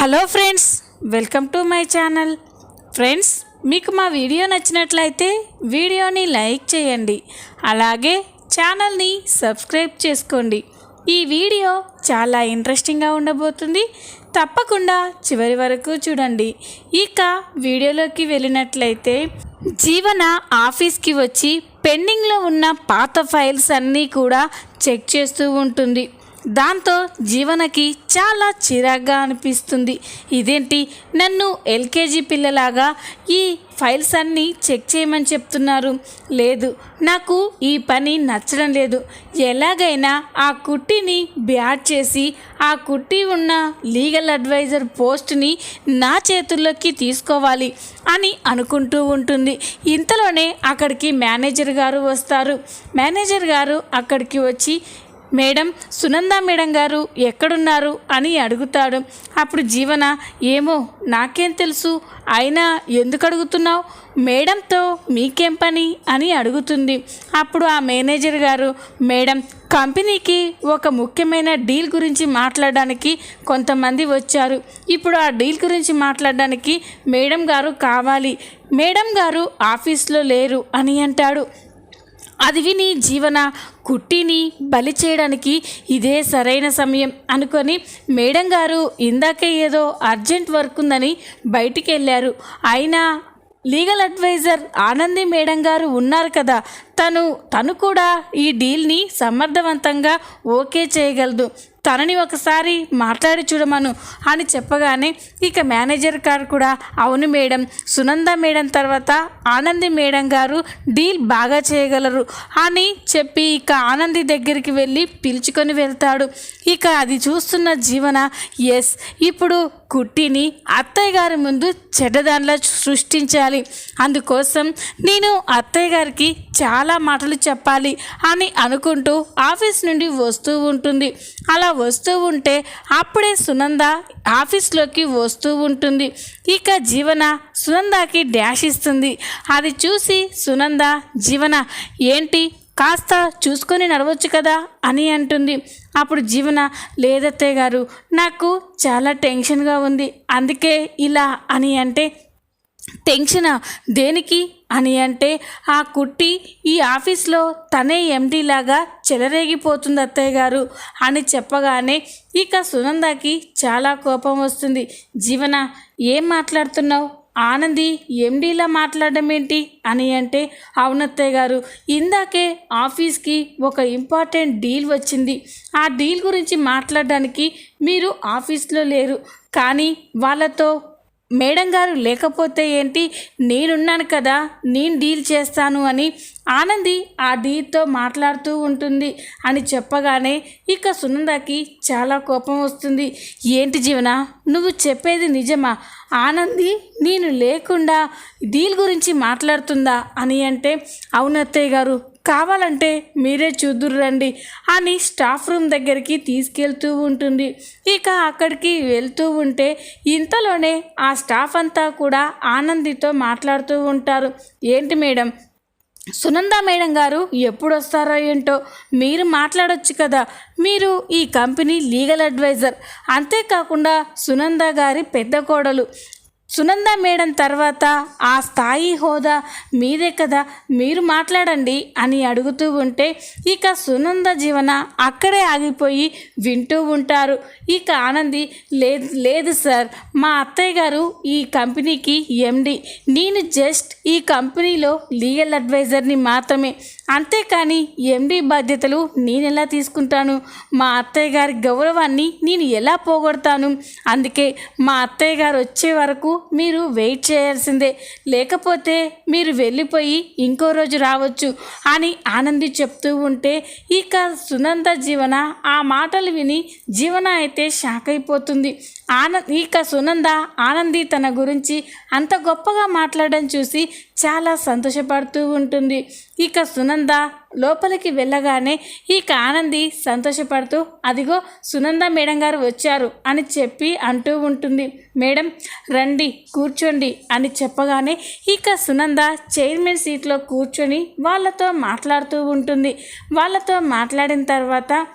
Hello friends welcome to my channel. Friends మీకు మా video నచ్చినట్లయితే వీడియోని లైక్ చేయండి. అలాగే ఛానల్ని సబ్స్క్రైబ్ చేసుకోండి. ఈ వీడియో చాలా ఇంట్రెస్టింగ్గా ఉండబోతుంది. తప్పకుండా చివరి వరకు చూడండి. ఇక వీడియోలోకి వెళ్ళినట్లయితే జీవన ఆఫీస్కి వచ్చి పెండింగ్లో ఉన్న పాత ఫైల్స్ అన్నీ కూడా చెక్ చేస్తూ ఉంటుంది. దాంతో జీవనకి చాలా చిరాగ్గా అనిపిస్తుంది. ఇదేంటి? నన్ను ఎల్కేజీ పిల్లలాగా ఈ ఫైల్స్ అన్నీ చెక్ చేయమని చెప్తున్నారు. లేదు నాకు ఈ పని నచ్చడం లేదు. ఎలాగైనా ఆ కుట్టిని బ్యాట్ చేసి ఆ కుట్టి ఉన్న లీగల్ అడ్వైజర్ పోస్ట్ని నా చేతుల్లోకి తీసుకోవాలి అని అనుకుంటూ ఉంటుంది. ఇంతలోనే అక్కడికి మేనేజర్ గారు వస్తారు. మేనేజర్ గారు అక్కడికి వచ్చి మేడం సునంద మేడం గారు ఎక్కడున్నారు అని అడుగుతాడు. అప్పుడు జీవన ఏమో నాకేం తెలుసు అయినా ఎందుకు అడుగుతున్నావు? మేడంతో మీకేం పని అని అడుగుతుంది. అప్పుడు ఆ మేనేజర్ గారు మేడం కంపెనీకి ఒక ముఖ్యమైన డీల్ గురించి మాట్లాడడానికి కొంతమంది వచ్చారు. ఇప్పుడు ఆ డీల్ గురించి మాట్లాడడానికి మేడం గారు కావాలి. మేడం గారు ఆఫీస్లో లేరు అని అంటాడు. అది విని జీవన కుట్టిని బలి చేయడానికి ఇదే సరైన సమయం అనుకొని మేడం గారు ఇందాకే ఏదో అర్జెంట్ వర్క్ ఉందని బయటికి వెళ్ళారు. అయినా లీగల్ అడ్వైజర్ ఆనంది మేడం గారు ఉన్నారు కదా తను తను కూడా ఈ డీల్ని సమర్థవంతంగా ఓకే చేయగలదు. తనని ఒకసారి మాట్లాడి చూడమను అని చెప్పగానే ఇక మేనేజర్ గారు కూడా అవును మేడం సునంద మేడం తర్వాత ఆనంది మేడం గారు డీల్ బాగా చేయగలరు అని చెప్పి ఇక ఆనంది దగ్గరికి వెళ్ళి పిలుచుకొని వెళ్తాడు. ఇక అది చూస్తున్న జీవన ఎస్ ఇప్పుడు కుట్టిని అత్తయ్య గారి ముందు చెడ్డదానిలా సృష్టించాలి. అందుకోసం నేను అత్తయ్య గారికి చాలా మాటలు చెప్పాలి అని అనుకుంటూ ఆఫీస్ నుండి వస్తూ ఉంటుంది. అలా వస్తూ ఉంటే అప్పుడే సునంద ఆఫీస్లోకి వస్తూ ఉంటుంది. ఇక జీవన సునందకి డాష్ ఇస్తుంది. అది చూసి సునంద జీవన ఏంటి కాస్త చూసుకొని నడవచ్చు కదా అని అంటుంది. అప్పుడు జీవన లేదత్తయ్య గారు నాకు చాలా టెన్షన్గా ఉంది. అందుకే ఇలా అని అంటే టెన్షన్? దేనికి? అని అంటే ఆ కుట్టి ఈ ఆఫీస్లో తనే ఎండీ లాగా చెలరేగిపోతుంది అత్తయ్య గారు అని చెప్పగానే ఇక సునందకి చాలా కోపం వస్తుంది. జీవన ఏం మాట్లాడుతున్నావు? ఆనంది ఎండీలా మాట్లాడడం ఏంటి అని అంటే అవునత్తయ్య గారు ఇందాకే ఆఫీస్కి ఒక ఇంపార్టెంట్ డీల్ వచ్చింది. ఆ డీల్ గురించి మాట్లాడడానికి మీరు ఆఫీస్లో లేరు. కానీ వాళ్ళతో మేడం గారు లేకపోతే ఏంటి? నేనున్నాను కదా నేను డీల్ చేస్తాను అని ఆనంది ఆ డీల్తో మాట్లాడుతూ ఉంటుంది అని చెప్పగానే ఇక సునందకి చాలా కోపం వస్తుంది. ఏంటి జీవన నువ్వు చెప్పేది నిజమా? ఆనంది నేను లేకుండా డీల్ గురించి మాట్లాడుతుందా అని అంటే అవునత్తయ్య గారు కావాలంటే మీరే చూదురండి అని స్టాఫ్ రూమ్ దగ్గరికి తీసుకెళ్తూ ఉంటుంది. ఇక అక్కడికి వెళ్తూ ఉంటే ఇంతలోనే ఆ స్టాఫ్ అంతా కూడా ఆనందితో మాట్లాడుతూ ఉంటారు. ఏంటి మేడం సునంద మేడం గారు ఎప్పుడు వస్తారో ఏంటో మీరు మాట్లాడొచ్చు కదా. మీరు ఈ కంపెనీ లీగల్ అడ్వైజర్. అంతేకాకుండా సునంద గారి పెద్ద కోడలు. సునంద మేడం తర్వాత ఆ స్థాయి హోదా మీదే కదా మీరు మాట్లాడండి అని అడుగుతూ ఉంటే ఇక సునంద జీవన అక్కడే ఆగిపోయి వింటూ ఉంటారు. ఇక ఆనంది లేదు లేదు సార్ మా అత్తయ్య గారు ఈ కంపెనీకి ఎండి. నేను జస్ట్ ఈ కంపెనీలో లీగల్ అడ్వైజర్ని మాత్రమే అంతేకాని ఎండి బాధ్యతలు నేను ఎలా తీసుకుంటాను? మా అత్తయ్య గారి గౌరవాన్ని నేను ఎలా పోగొడతాను? అందుకే మా అత్తయ్య గారు వచ్చే వరకు మీరు వెయిట్ చేయాల్సిందే. లేకపోతే మీరు వెళ్ళిపోయి ఇంకో రోజు రావచ్చు అని ఆనంది చెప్తూ ఉంటే ఇక సునంద జీవన ఆ మాటలు విని జీవన అయితే షాక్ అయిపోతుంది. ఆనంద్ ఇక సునంద ఆనంది తన గురించి అంత గొప్పగా మాట్లాడడం చూసి చాలా సంతోషపడుతూ ఉంటుంది. ఇక సునంద లోపలికి వెళ్ళగానే ఇక ఆనంది సంతోషపడుతూ అదిగో సునంద మేడం గారు వచ్చారు అని చెప్పి అంటూ ఉంటుంది. మేడం రండి కూర్చోండి అని చెప్పగానే ఇక సునంద చైర్మన్ సీట్లో కూర్చొని వాళ్ళతో మాట్లాడుతూ ఉంటుంది. వాళ్ళతో మాట్లాడిన తర్వాత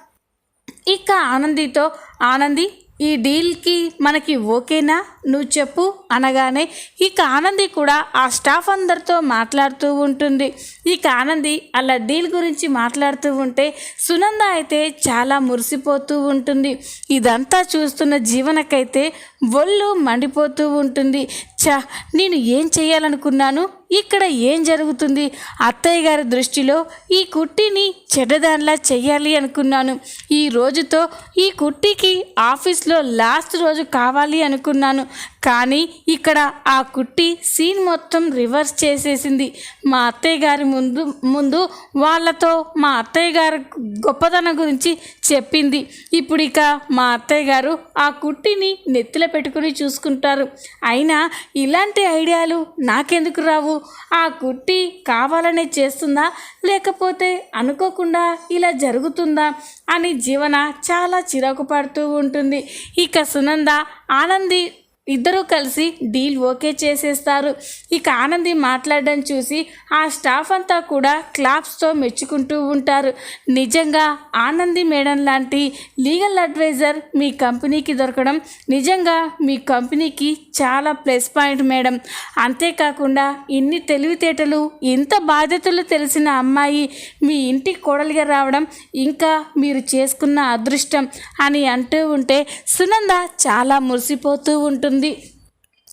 ఇక ఆనందితో ఆనంది ఈ డీల్కి మనకి ఓకేనా? నువ్వు చెప్పు అనగానే ఇక ఆనంది కూడా ఆ స్టాఫ్ అందరితో మాట్లాడుతూ ఉంటుంది. ఇక ఆనంది అలా డీల్ గురించి మాట్లాడుతూ ఉంటే సునంద అయితే చాలా మురిసిపోతూ ఉంటుంది. ఇదంతా చూస్తున్న జీవనకైతే ఒళ్ళు మండిపోతూ ఉంటుంది. చా నేను ఏం చేయాలనుకున్నాను? ఇక్కడ ఏం జరుగుతుంది? అత్తయ్య గారి దృష్టిలో ఈ కుట్టిని చెడ్డదానిలా చెయ్యాలి అనుకున్నాను. ఈ రోజుతో ఈ కుట్టికి ఆఫీస్లో లాస్ట్ రోజు కావాలి అనుకున్నాను. కానీ ఇక్కడ ఆ కుట్టి సీన్ మొత్తం రివర్స్ చేసేసింది. మా అత్తయ్య గారి ముందు ముందు వాళ్ళతో మా అత్తయ్య గారి గొప్పతనం గురించి చెప్పింది. ఇప్పుడు ఇక మా అత్తయ్య గారు ఆ కుట్టిని నెత్తిలో పెట్టుకుని చూసుకుంటారు. అయినా ఇలాంటి ఐడియాలు నాకెందుకు రావు? ఆ కుట్టి కావాలనే చేస్తుందా? లేకపోతే అనుకోకుండా ఇలా జరుగుతుందా? అని జీవన చాలా చిరాకు పడుతూ ఉంటుంది. ఇక సునంద ఆనంది ఇద్దరూ కలిసి డీల్ ఓకే చేసేస్తారు. ఇక ఆనంది మాట్లాడడం చూసి ఆ స్టాఫ్ అంతా కూడా క్లాప్స్తో మెచ్చుకుంటూ ఉంటారు. నిజంగా ఆనంది మేడం లాంటి లీగల్ అడ్వైజర్ మీ కంపెనీకి దొరకడం నిజంగా మీ కంపెనీకి చాలా ప్లస్ పాయింట్ మేడం. అంతేకాకుండా ఇన్ని తెలివితేటలు ఇంత బాధ్యతలు తెలిసిన అమ్మాయి మీ ఇంటికి కోడలిగా రావడం ఇంకా మీరు చేసుకున్న అదృష్టం అని అంటూ ఉంటే సునంద చాలా మురిసిపోతూ ఉంటుంది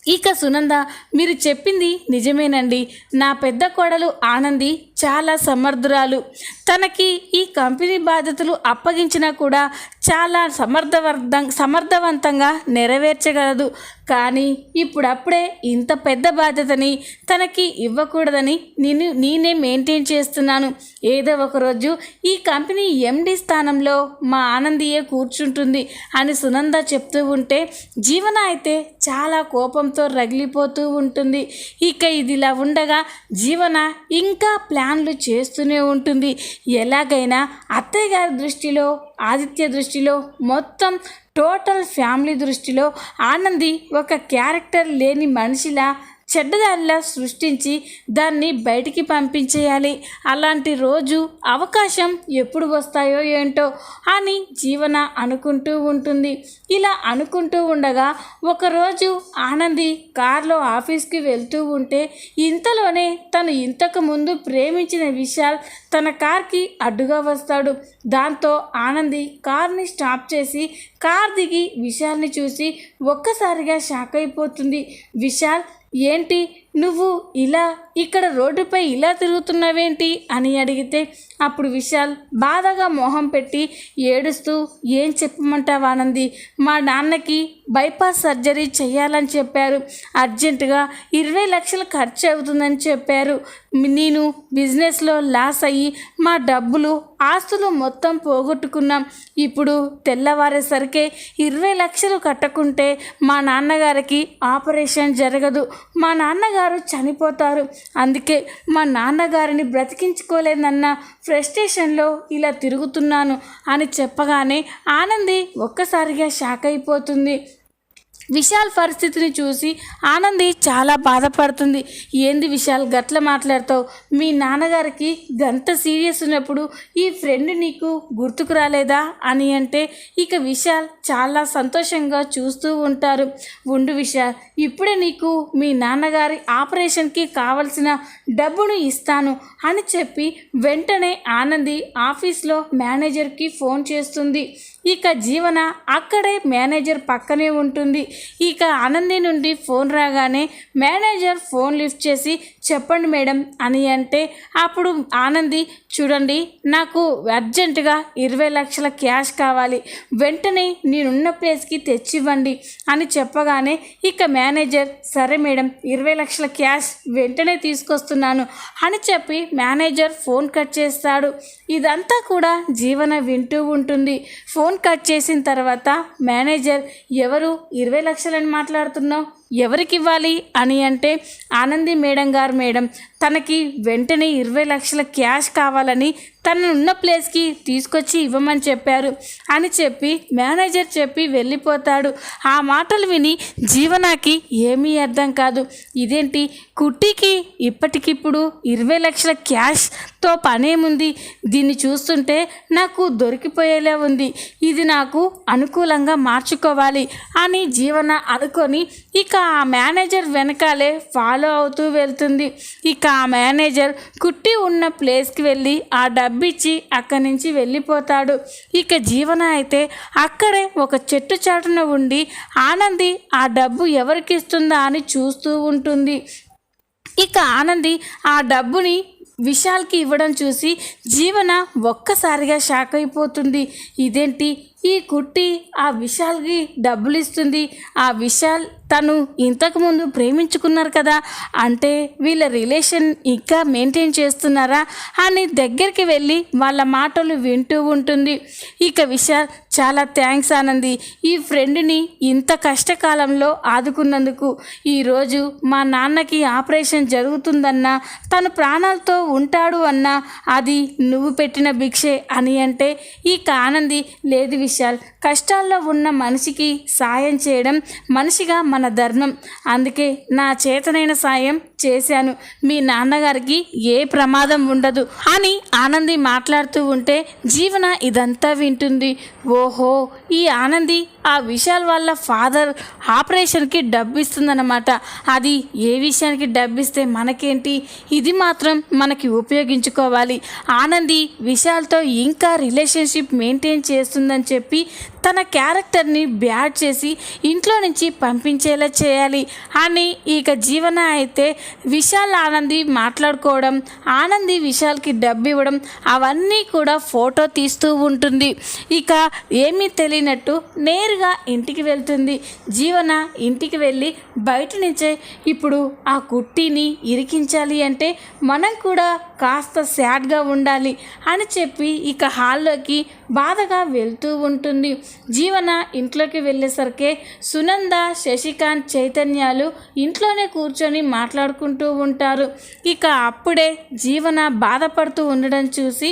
ఇక సునంద మీరు చెప్పింది నిజమేనండి. నా పెద్ద కోడలు ఆనంది చాలా సమర్థురాలు. తనకి ఈ కంపెనీ బాధ్యతలు అప్పగించినా కూడా చాలా సమర్థవర్ధం సమర్థవంతంగా నెరవేర్చగలదు. కానీ ఇప్పుడప్పుడే ఇంత పెద్ద బాధ్యతని తనకి ఇవ్వకూడదని నేను నేనే మెయింటైన్ చేస్తున్నాను. ఏదో ఒకరోజు ఈ కంపెనీ ఎండి స్థానంలో మా ఆనందియే కూర్చుంటుంది అని సునంద చెప్తూ ఉంటే జీవన అయితే చాలా కోపంతో రగిలిపోతూ ఉంటుంది. ఇక ఇదిలా ఉండగా జీవన ఇంకా ప్లాన్ ప్లాన్లు చేస్తూనే ఉంటుంది. ఎలాగైనా అత్తయ్య గారి దృష్టిలో ఆదిత్య దృష్టిలో మొత్తం టోటల్ ఫ్యామిలీ దృష్టిలో ఆనంది ఒక క్యారెక్టర్ లేని మనిషిలా చెడ్డదానిలా సృష్టించి దాన్ని బయటికి పంపించేయాలి. అలాంటి రోజు అవకాశం ఎప్పుడు వస్తాయో ఏంటో అని జీవన అనుకుంటూ ఉంటుంది. ఇలా అనుకుంటూ ఉండగా ఒకరోజు ఆనంది కారులో ఆఫీస్కి వెళ్తూ ఉంటే ఇంతలోనే తను ఇంతకు ముందు ప్రేమించిన విశాల్ తన కార్కి అడ్డుగా వస్తాడు. దాంతో ఆనంది కార్ని స్టాప్ చేసి కార్ దిగి విశాల్ని చూసి ఒక్కసారిగా షాక్ అయిపోతుంది. విశాల్ ఏంటి? నువ్వు ఇలా ఇక్కడ రోడ్డుపై ఇలా తిరుగుతున్నావేంటి అని అడిగితే అప్పుడు విశాల్ బాధగా మొహం పెట్టి ఏడుస్తూ ఏం చెప్పమంటావు ఆనంది? మా నాన్నకి బైపాస్ సర్జరీ చేయాలని చెప్పారు. అర్జెంటుగా ఇరవై లక్షలు ఖర్చు అవుతుందని చెప్పారు. నేను బిజినెస్లో లాస్ అయ్యి మా డబ్బులు ఆస్తులు మొత్తం పోగొట్టుకున్నాం. ఇప్పుడు తెల్లవారేసరికే ఇరవై లక్షలు కట్టకుంటే మా నాన్నగారికి ఆపరేషన్ జరగదు. మా నాన్నగారు చనిపోతారు అందుకే మా నాన్నగారిని బ్రతికించుకోలేదన్న ఫ్రస్ట్రేషన్లో ఇలా తిరుగుతున్నాను అని చెప్పగానే ఆనంది ఒక్కసారిగా షాక్ అయిపోతుంది. విశాల్ పరిస్థితిని చూసి ఆనంది చాలా బాధపడుతుంది. ఏంది విశాల్ గట్ల మాట్లాడతావు? మీ నాన్నగారికి గంత సీరియస్ ఉన్నప్పుడు ఈ ఫ్రెండ్ నీకు గుర్తుకు రాలేదా అని అంటే ఇక విశాల్ చాలా సంతోషంగా చూస్తూ ఉంటారు. ఉండు విశాల్ ఇప్పుడే నీకు మీ నాన్నగారి ఆపరేషన్కి కావలసిన డబ్బును ఇస్తాను అని చెప్పి వెంటనే ఆనంది ఆఫీస్లో మేనేజర్కి ఫోన్ చేస్తుంది. ఇక జీవన అక్కడే మేనేజర్ పక్కనే ఉంటుంది. ఇక ఆనంది నుండి ఫోన్ రాగానే మేనేజర్ ఫోన్ లిఫ్ట్ చేసి చెప్పండి మేడం అని అంటే అప్పుడు ఆనంది చూడండి నాకు అర్జెంటుగా ఇరవై లక్షల క్యాష్ కావాలి. వెంటనే నేనున్న ప్లేస్కి తెచ్చివ్వండి అని చెప్పగానే ఇక మేనేజర్ సరే మేడం ఇరవై లక్షల క్యాష్ వెంటనే తీసుకొస్తున్నాను అని చెప్పి మేనేజర్ ఫోన్ కట్ చేస్తాడు. ఇదంతా కూడా జీవన వింటూ ఉంటుంది. ఫోన్ కట్ చేసిన తర్వాత మేనేజర్ ఎవరు ఇరవై లక్షలని మాట్లాడుతున్నావు? ఎవరికి ఇవ్వాలి అని అంటే ఆనంది మేడం గారు మేడం. తనకి వెంటనే ఇరవై లక్షల క్యాష్ కావాలని తను ఉన్న ప్లేస్కి తీసుకొచ్చి ఇవ్వమని చెప్పారు. అని చెప్పి మేనేజర్ చెప్పి వెళ్ళిపోతాడు. ఆ మాటలు విని జీవనాకి ఏమీ అర్థం కాదు. ఇదేంటి? కుట్టికి ఇప్పటికిప్పుడు ఇరవై లక్షల క్యాష్తో పనేముంది దీన్ని చూస్తుంటే నాకు దొరికిపోయేలా ఉంది. ఇది నాకు అనుకూలంగా మార్చుకోవాలి అని జీవన అనుకొని ఇక ఆ మేనేజర్ వెనకాలే ఫాలో అవుతూ వెళ్తుంది. ఇక ఆ మేనేజర్ కుట్టి ఉన్న ప్లేస్కి వెళ్ళి ఆ డబ్బిచ్చి అక్కడి నుంచి వెళ్ళిపోతాడు. ఇక జీవన అయితే అక్కడే ఒక చెట్టు చాటున ఉండి ఆనంది ఆ డబ్బు ఎవరికి ఇస్తుందా అని చూస్తూ ఉంటుంది. ఇక ఆనంది ఆ డబ్బుని విశాల్కి ఇవ్వడం చూసి జీవన ఒక్కసారిగా షాక్ అయిపోతుంది. ఇదేంటి? ఈ కుట్టి ఆ విశాల్కి డబ్బులు ఇస్తుంది ఆ విశాల్ తను ఇంతకుముందు ప్రేమించుకున్నారు కదా అంటే వీళ్ళ రిలేషన్ ఇంకా మెయింటైన్ చేస్తున్నారా అని దగ్గరికి వెళ్ళి వాళ్ళ మాటలు వింటూ ఉంటుంది. ఇక విశాల్ చాలా థ్యాంక్స్ ఆనంది ఈ ఫ్రెండ్ని ఇంత కష్టకాలంలో ఆదుకున్నందుకు. ఈరోజు మా నాన్నకి ఆపరేషన్ జరుగుతుందన్నా తను ప్రాణాలతో ఉంటాడు అన్నా అది నువ్వు పెట్టిన భిక్షే అని అంటే ఇక ఆనంది లేదు విశాల్ కష్టాల్లో ఉన్న మనిషికి సాయం చేయడం మనిషిగా మన ధర్మం. అందుకే నా చేతనైన సాయం చేశాను. మీ నాన్నగారికి ఏ ప్రమాదం ఉండదు అని ఆనంది మాట్లాడుతూ ఉంటే జీవన ఇదంతా వింటుంది. ఓహో ఈ ఆనంది ఆ విశాల్ వాళ్ళ ఫాదర్ ఆపరేషన్కి డబ్బు ఇస్తుందన్నమాట అది ఏ విషయానికి డబ్బు ఇస్తే మనకేంటి? ఇది మాత్రం మనకి ఉపయోగించుకోవాలి. ఆనంది విశాల్తో ఇంకా రిలేషన్షిప్ మెయింటైన్ చేస్తుందని చెప్పి తన క్యారెక్టర్ని బ్యాడ్ చేసి ఇంట్లో నుంచి పంపించేలా చేయాలి అని ఇక జీవన అయితే విశాల్ ఆనంది మాట్లాడుకోవడం ఆనంది విశాల్కి డబ్బు ఇవ్వడం అవన్నీ కూడా ఫోటో తీస్తూ ఉంటుంది. ఇక ఏమీ తెలియనట్టు నేరుగా ఇంటికి వెళ్తుంది. జీవన ఇంటికి వెళ్ళి బయట నుంచే ఇప్పుడు ఆ కుట్టిని ఇరికించాలి అంటే మనం కూడా కాస్త సాడ్గా ఉండాలి అని చెప్పి ఇక హాల్లోకి బాధగా వెళ్తూ ఉంటుంది. జీవన ఇంట్లోకి వెళ్ళేసరికి సునంద శశికాంత్ చైతన్యాలు ఇంట్లోనే కూర్చొని మాట్లాడుకుంటూ ఉంటారు. ఇక అప్పుడే జీవన బాధపడుతూ ఉండడం చూసి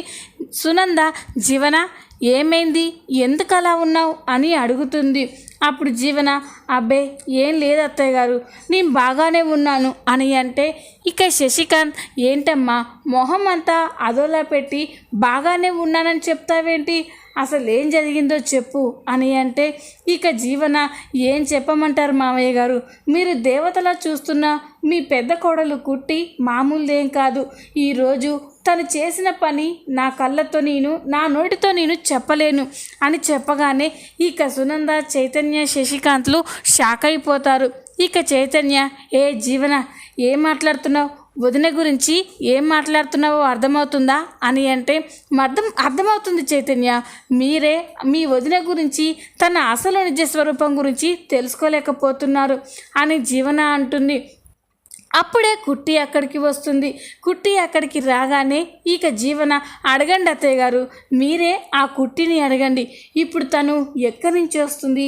సునంద జీవన ఏమైంది? ఎందుకు అలా ఉన్నావు? అని అడుగుతుంది. అప్పుడు జీవన అబ్బే ఏం లేదు అత్తయ్య గారు. నేను బాగానే ఉన్నాను అని అంటే ఇక శశికాంత్ ఏంటమ్మా మొహం అంతా అదోలా పెట్టి బాగానే ఉన్నానని చెప్తావేంటి? అసలు ఏం జరిగిందో చెప్పు అని అంటే ఇక జీవన ఏం చెప్పమంటారు మామయ్య గారు? మీరు దేవతలా చూస్తున్న మీ పెద్ద కోడలు కుట్టి మామూలుదేం కాదు. ఈరోజు తను చేసిన పని నా కళ్ళతో నేను నా నోటితో నేను చెప్పలేను అని చెప్పగానే ఇక సునంద చైతన్య శశికాంత్లు షాక్ అయిపోతారు. ఇక చైతన్య ఏ జీవన ఏం మాట్లాడుతున్నావు? వదిన గురించి ఏం మాట్లాడుతున్నావో అర్థమవుతుందా? అని అంటే అర్థం అర్థమవుతుంది చైతన్య. మీరే మీ వదిన గురించి తన అసలు నిజ స్వరూపం గురించి తెలుసుకోలేకపోతున్నారు అని జీవన అంటుంది. అప్పుడే కుట్టి అక్కడికి వస్తుంది. కుట్టి అక్కడికి రాగానే ఇక జీవన అడగండి అత్తయ్య గారు మీరే ఆ కుట్టిని అడగండి. ఇప్పుడు తను ఎక్కడి నుంచి వస్తుంది?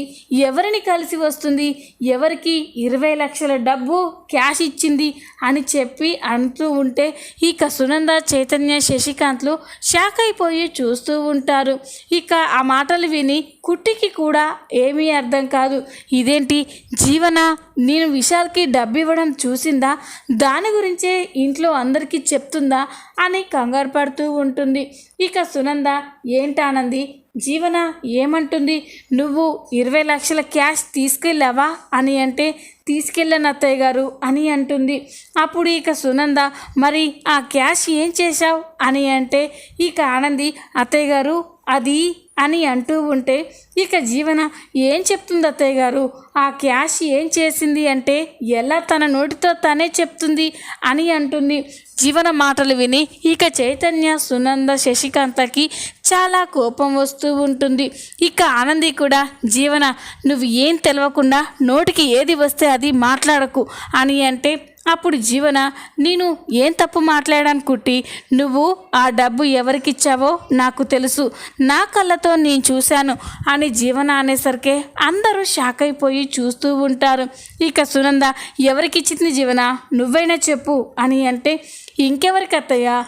ఎవరిని కలిసి వస్తుంది? ఎవరికి ఇరవై లక్షల డబ్బు క్యాష్ ఇచ్చింది అని చెప్పి అంటూ ఉంటే ఇక సునంద చైతన్య శశికాంత్లు షాక్ అయిపోయి చూస్తూ ఉంటారు. ఇక ఆ మాటలు విని కుట్టికి కూడా ఏమీ అర్థం కాదు. ఇదేంటి? జీవన? నేను విశాల్కి డబ్బు ఇవ్వడం చూసిందా? దాని గురించే ఇంట్లో అందరికీ చెప్తుందా అని కంగారు పడుతూ ఉంటుంది. ఇక సునంద ఏంటానంది? జీవన ఏమంటుంది? నువ్వు ఇరవై లక్షల క్యాష్ తీసుకెళ్ళావా అని అంటే తీసుకెళ్ళను అత్తయ్య గారు అని అంటుంది. అప్పుడు ఇక సునంద మరి ఆ క్యాష్ ఏం చేశావు? అని అంటే ఇక ఆనంది అత్తయ్య గారు అది అని అంటూ ఉంటే ఇక జీవన ఏం చెప్తుంది అత్తయ్య గారు? ఆ క్యాష్ ఏం చేసింది అంటే ఎలా తన నోటితో తనే చెప్తుంది అని అంటుంది. జీవన మాటలు విని ఇక చైతన్య సునంద శశికాంతకి చాలా కోపం వస్తూ ఉంటుంది. ఇక ఆనంది కూడా జీవన నువ్వు ఏం తెలవకుండా నోటికి ఏది వస్తే అది మాట్లాడకు అని అంటే అప్పుడు జీవన నేను ఏం తప్పు మాట్లాడాను కుట్టి? నువ్వు ఆ డబ్బు ఎవరికిచ్చావో నాకు తెలుసు. నా కళ్ళతో నేను చూశాను అని జీవన అనేసరికి అందరూ షాక్ అయిపోయి చూస్తూ ఉంటారు. ఇక సునంద ఎవరికిచ్చింది జీవన? నువ్వైనా చెప్పు అని అంటే ఇంకెవరికి అత్తయ్య?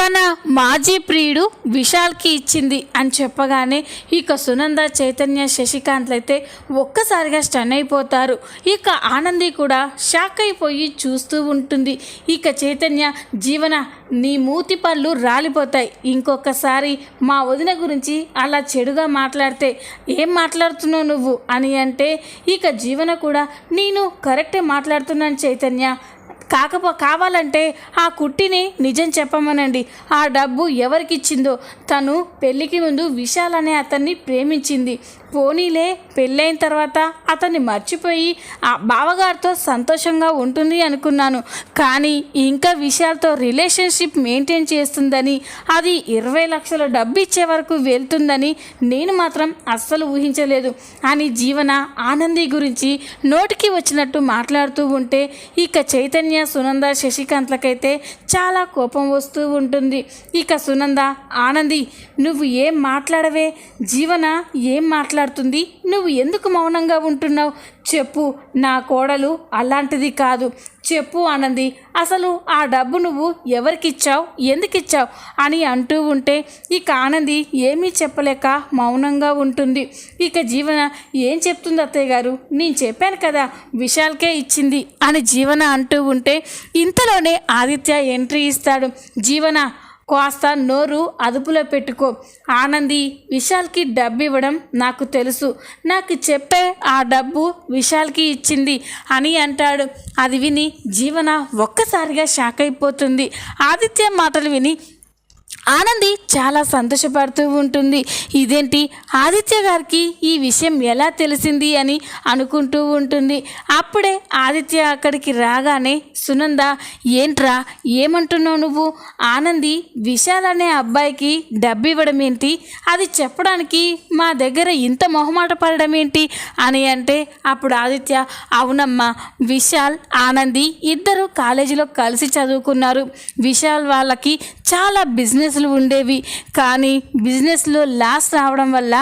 తన మాజీ ప్రియుడు విశాల్కి ఇచ్చింది అని చెప్పగానే ఇక సునంద చైతన్య శశికాంత్లైతే అయితే ఒక్కసారిగా స్టన్ అయిపోతారు. ఇక ఆనంది కూడా షాక్ అయిపోయి చూస్తూ ఉంటుంది. ఇక చైతన్య జీవన నీ మూతి పళ్ళు రాలిపోతాయి. ఇంకొకసారి మా వదిన గురించి అలా చెడుగా మాట్లాడితే ఏం మాట్లాడుతున్నావు నువ్వు అని అంటే ఇక జీవన కూడా నేను కరెక్టే మాట్లాడుతున్నాను చైతన్య. కాకపో కావాలంటే ఆ కుట్టిని నిజం చెప్పమనండి. ఆ డబ్బు ఎవరికిచ్చిందో తను పెళ్ళికి ముందు విశాల్ అనే అతన్ని ప్రేమించింది. పోనీలే పెళ్ళైన తర్వాత అతన్ని మర్చిపోయి ఆ బావగారితో సంతోషంగా ఉంటుంది అనుకున్నాను. కానీ ఇంకా విషయాలతో రిలేషన్షిప్ మెయింటైన్ చేస్తుందని అది ఇరవై లక్షల డబ్బు ఇచ్చే వరకు వెళ్తుందని నేను మాత్రం అస్సలు ఊహించలేదు. అని జీవన ఆనంది గురించి నోటికి వచ్చినట్టు మాట్లాడుతూ ఉంటే ఇక చైతన్య సునంద శశికాంత్లకైతే చాలా కోపం వస్తూ ఉంటుంది. ఇక సునంద ఆనంది నువ్వు ఏం మాట్లాడవే? జీవన ఏం మాట్లాడుతుంది. నువ్వు ఎందుకు మౌనంగా ఉంటున్నావు? చెప్పు నా కోడలు అలాంటిది కాదు. చెప్పు ఆనంది అసలు ఆ డబ్బు నువ్వు ఎవరికిచ్చావు? ఎందుకిచ్చావు? అని అంటూ ఉంటే ఇక ఆనంది ఏమీ చెప్పలేక మౌనంగా ఉంటుంది. ఇక జీవన ఏం చెప్తుంది అత్తయ్య గారు? నేను చెప్పాను కదా విశాల్కే ఇచ్చింది అని జీవన అంటూ ఉంటే ఇంతలోనే ఆదిత్య ఎంట్రీ ఇస్తాడు. జీవన కాస్త నోరు అదుపులో పెట్టుకో. ఆనంది విశాల్కి డబ్బు ఇవ్వడం నాకు తెలుసు. నాకు చెప్పే ఆ డబ్బు విశాల్కి ఇచ్చింది అని అంటాడు. అది విని జీవన ఒక్కసారిగా షాక్ అయిపోతుంది. ఆదిత్య మాటలు విని ఆనంది చాలా సంతోషపడుతూ ఉంటుంది. ఇదేంటి? ఆదిత్య గారికి ఈ విషయం ఎలా తెలిసింది అని అనుకుంటూ ఉంటుంది. అప్పుడే ఆదిత్య అక్కడికి రాగానే సునంద ఏంట్రా? ఏమంటున్నావు నువ్వు? ఆనంది విశాల్ అనే అబ్బాయికి డబ్బు ఇవ్వడం ఏంటి? అది చెప్పడానికి మా దగ్గర ఇంత మొహమాట పడడం ఏంటి? అని అంటే అప్పుడు ఆదిత్య అవునమ్మా విశాల్ ఆనంది ఇద్దరు కాలేజీలో కలిసి చదువుకున్నారు. విశాల్ వాళ్ళకి చాలా బిజినెస్ ఛాన్సులు ఉండేవి. కానీ బిజినెస్లో లాస్ రావడం వల్ల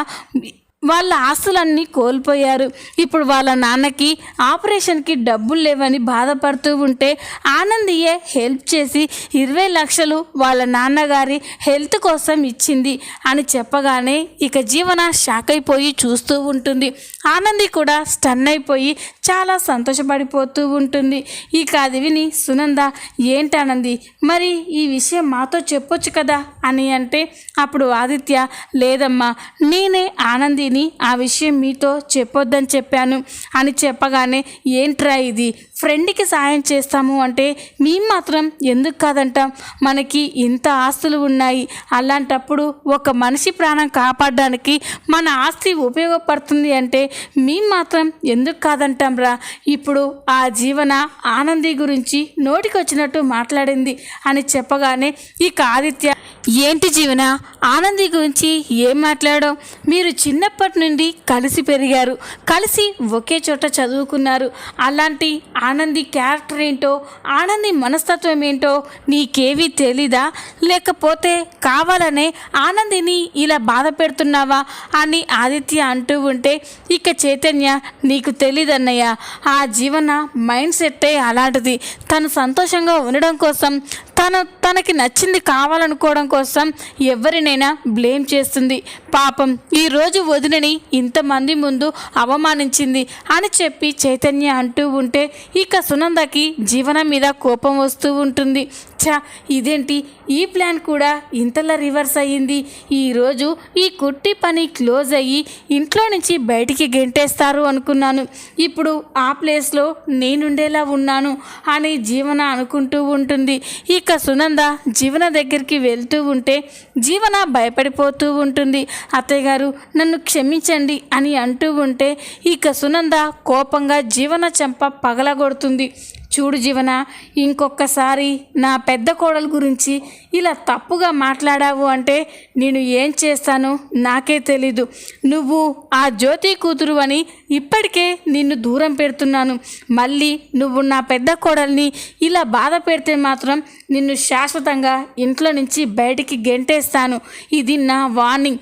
వాళ్ళ ఆస్తులన్నీ కోల్పోయారు. ఇప్పుడు వాళ్ళ నాన్నకి ఆపరేషన్కి డబ్బులు లేవని బాధపడుతూ ఉంటే ఆనందియే హెల్ప్ చేసి ఇరవై లక్షలు వాళ్ళ నాన్నగారి హెల్త్ కోసం ఇచ్చింది అని చెప్పగానే ఇక జీవన షాక్ అయిపోయి చూస్తూ ఉంటుంది. ఆనంది కూడా స్టన్ అయిపోయి చాలా సంతోషపడిపోతూ ఉంటుంది. ఇక అది విని సునంద ఏంటనంది మరి ఈ విషయం మాతో చెప్పొచ్చు కదా? అని అంటే అప్పుడు ఆదిత్య లేదమ్మా నేనే ఆనంది తిని ఆ విషయం మీతో చెప్పొద్దని చెప్పాను అని చెప్పగానే ఏంట్రా ఇది? ఫ్రెండ్కి సాయం చేస్తాము అంటే మేము మాత్రం ఎందుకు కాదంటాం? మనకి ఇంత ఆస్తులు ఉన్నాయి. అలాంటప్పుడు ఒక మనిషి ప్రాణం కాపాడడానికి మన ఆస్తి ఉపయోగపడుతుంది అంటే మేము మాత్రం ఎందుకు కాదంటాం రా? ఇప్పుడు ఆ జీవన ఆనంది గురించి నోటికొచ్చినట్టు మాట్లాడింది అని చెప్పగానే ఇక ఆదిత్య ఏంటి జీవన? ఆనంది గురించి ఏం మాట్లాడో? మీరు చిన్నప్పటి నుండి కలిసి పెరిగారు. కలిసి ఒకే చోట చదువుకున్నారు. అలాంటి ఆనంది క్యారెక్టర్ ఏంటో ఆనంది మనస్తత్వం ఏంటో నీకేవీ తెలీదా? లేకపోతే కావాలనే ఆనందిని ఇలా బాధ పెడుతున్నావా అని ఆదిత్య అంటూ ఉంటే ఇక చైతన్య నీకు తెలీదన్నయ్య ఆ జీవన మైండ్ సెట్టే అలాంటిది. తను సంతోషంగా ఉండడం కోసం తను తనకి నచ్చింది కావాలనుకోవడం కోసం ఎవరినైనా బ్లేమ్ చేస్తుంది. పాపం ఈరోజు వదినని ఇంతమంది ముందు అవమానించింది అని చెప్పి చైతన్య అంటూ ఉంటే ఇక సునందకి జీవనం మీద కోపం వస్తూ ఉంటుంది. ఛా ఇదేంటి? ఈ ప్లాన్ కూడా ఇంతలా రివర్స్ అయ్యింది. ఈరోజు ఈ కుట్టి పని క్లోజ్ అయ్యి ఇంట్లో నుంచి బయటికి గెంటేస్తారు అనుకున్నాను. ఇప్పుడు ఆ ప్లేస్లో నేనుండేలా ఉన్నాను అని జీవన అనుకుంటూ ఉంటుంది. ఇక సునంద జీవన దగ్గరికి వెళ్తూ ఉంటే జీవన భయపడిపోతూ ఉంటుంది. అత్తయ్య గారు నన్ను క్షమించండి అని అంటూ ఉంటే ఇక సునంద కోపంగా జీవన చెంప పగలగొడుతుంది. చూడు జీవన ఇంకొకసారి నా పెద్ద కోడల గురించి ఇలా తప్పుగా మాట్లాడావు అంటే నేను ఏం చేస్తానో నాకే తెలీదు. నువ్వు ఆ జ్యోతి కూతురు అని ఇప్పటికే నిన్ను దూరం పెడుతున్నాను. మళ్ళీ నువ్వు నా పెద్ద కోడల్ని ఇలా బాధ పెడితే మాత్రం నిన్ను శాశ్వతంగా ఇంట్లో నుంచి బయటికి గెంటేస్తాను. ఇది నా వార్నింగ్.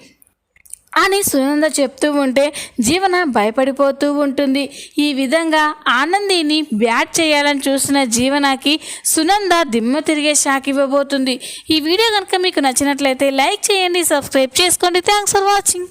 అని సునంద చెప్తూ ఉంటే జీవన భయపడిపోతూ ఉంటుంది. ఈ విధంగా ఆనందిని బ్యాట్ చేయాలని చూసిన జీవనకి సునంద దిమ్మ తిరిగే షాక్ ఇవ్వబోతుంది. ఈ వీడియో కనుక మీకు నచ్చినట్లయితే లైక్ చేయండి సబ్స్క్రైబ్ చేసుకోండి. Thanks for watching